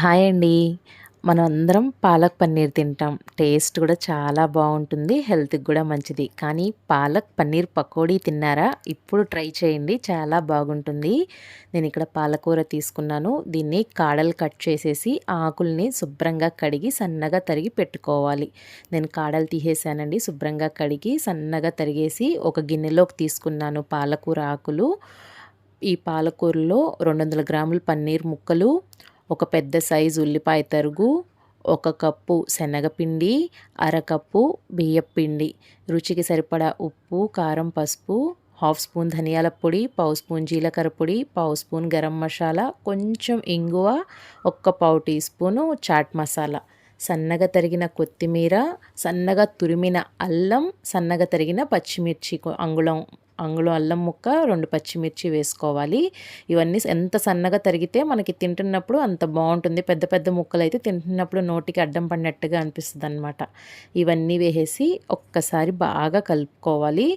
Hi అండి. మనం అందరం పాలక్ పన్నీర్ తింటాం. టేస్ట్ కూడా చాలా బాగుంటుంది హెల్త్కి కూడా మంచిది. కానీ పాలక్ పన్నీర్ పకోడీ తిన్నారా? ఇప్పుడు ట్రై చేయండి చాలా బాగుంటుంది. నేను ఇక్కడ పాలకూర తీసుకున్నాను. దీన్ని కాడలు కట్ చేసేసి ఆకుల్ని శుభ్రంగా కడిగి సన్నగా తరిగి పెట్టుకోవాలి. నేను కాడలు తీసేసానండి శుభ్రంగా కడిగి సన్నగా తరిగేసి ఒక గిన్నెలోకి తీసుకున్నాను పాలకూర ఆకులు. ఈ పాలకూరలో రెండు వందల గ్రాముల పన్నీర్ ముక్కలు ఒక పెద్ద సైజు ఉల్లిపాయ తరుగు ఒక కప్పు శనగపిండి అరకప్పు బియ్యపిండి. రుచికి సరిపడా ఉప్పు కారం పసుపు హాఫ్ స్పూన్ ధనియాల పొడి పావు స్పూన్ జీలకర్ర పొడి పావు స్పూన్ గరం మసాలా కొంచెం ఇంగువ ఒక్క పావు టీ స్పూను చాట్ మసాలా. సన్నగా తరిగిన కొత్తిమీర సన్నగా తురిమిన అల్లం సన్నగా తరిగిన పచ్చిమిర్చి అంగుళం. అంగుళం అల్లం ముక్క రెండు పచ్చిమిర్చి వేసుకోవాలి. ఇవన్నీ ఎంత సన్నగా తరిగితే మనకి తింటున్నప్పుడు అంత బాగుంటుంది. పెద్ద పెద్ద ముక్కలు అయితే తింటున్నప్పుడు నోటికి అడ్డం పడినట్టుగా అనిపిస్తుంది అనమాట ఇవన్నీ వేసేసి ఒక్కసారి బాగా కలుపుకోవాలి.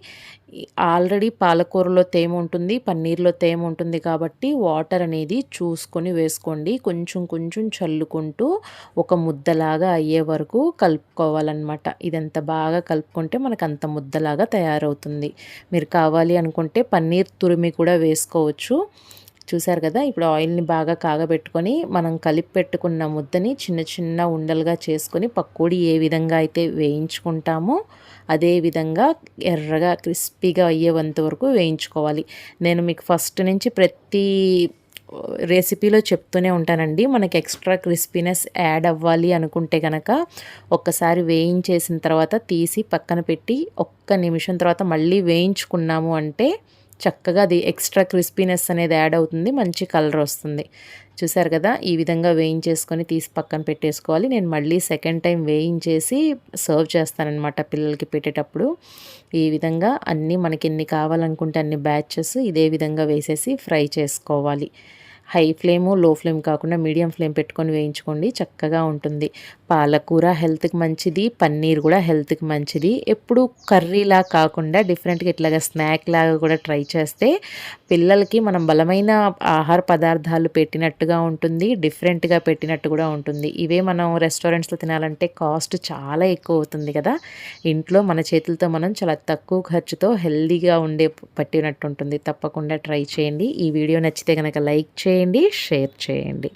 ఆల్రెడీ పాలకూరలో తేమ ఉంటుంది పన్నీర్లో తేమ ఉంటుంది కాబట్టి వాటర్ అనేది చూసుకొని వేసుకోండి. కొంచెం కొంచెం చల్లుకుంటూ ఒక ముద్దలాగా అయ్యే వరకు కలుపుకోవాలన్నమాట. ఇదంతా బాగా కలుపుకుంటే మనకు అంత ముద్దలాగా తయారవుతుంది. మీరు కావాలి కావాలి అనుకుంటే పన్నీర్ తురిమి కూడా వేసుకోవచ్చు. చూసారు కదా ఇప్పుడు ఆయిల్ని బాగా కాగబెట్టుకొని మనం కలిపి పెట్టుకున్న ముద్దని చిన్న చిన్న ఉండలుగా చేసుకొని పకోడీ ఏ విధంగా అయితే వేయించుకుంటామో అదే విధంగా ఎర్రగా క్రిస్పీగా అయ్యేంత వరకు వేయించుకోవాలి. నేను మీకు ఫస్ట్ నుంచి ప్రతి రెసిపీలో చెప్తూనే ఉంటానండి. మనకి ఎక్స్ట్రా క్రిస్పీనెస్ యాడ్ అవ్వాలి అనుకుంటే కనుక ఒక్కసారి వేయించేసిన తర్వాత తీసి పక్కన పెట్టి ఒక్క నిమిషం తర్వాత మళ్ళీ వేయించుకున్నాము అంటే చక్కగా అది ఎక్స్ట్రా క్రిస్పీనెస్ అనేది యాడ్ అవుతుంది మంచి కలర్ వస్తుంది. చూసారు కదా ఈ విధంగా వేయించేసుకొని తీసి పక్కన పెట్టేసుకోవాలి. నేను మళ్ళీ సెకండ్ టైం వేయించేసి సర్వ్ చేస్తానన్నమాట పిల్లలకి పెట్టేటప్పుడు. ఈ విధంగా అన్నీ మనకి ఎన్ని కావాలనుకుంటే అన్ని బ్యాచెస్ ఇదే విధంగా వేసేసి ఫ్రై చేసుకోవాలి. హై ఫ్లేము లో ఫ్లేమ్ కాకుండా మీడియం ఫ్లేమ్ పెట్టుకొని వేయించుకోండి. చక్కగా ఉంటుంది. పాలకూర హెల్త్కి మంచిది పన్నీర్ కూడా హెల్త్కి మంచిది. ఎప్పుడు కర్రీలా కాకుండా డిఫరెంట్గా ఇట్లాగా స్నాక్ లాగా కూడా ట్రై చేస్తే పిల్లలకి మనం బలమైన ఆహార పదార్థాలు పెట్టినట్టుగా ఉంటుంది డిఫరెంట్గా పెట్టినట్టు కూడా ఉంటుంది. ఇవే మనం రెస్టారెంట్స్లో తినాలంటే కాస్ట్ చాలా ఎక్కువ అవుతుంది కదా. ఇంట్లో మన చేతులతో మనం చాలా తక్కువ ఖర్చుతో హెల్దీగా ఉండే పట్టినట్టు ఉంటుంది. తప్పకుండా ట్రై చేయండి. ఈ వీడియో నచ్చితే కనుక లైక్ చేయండి షేర్ చేయండి.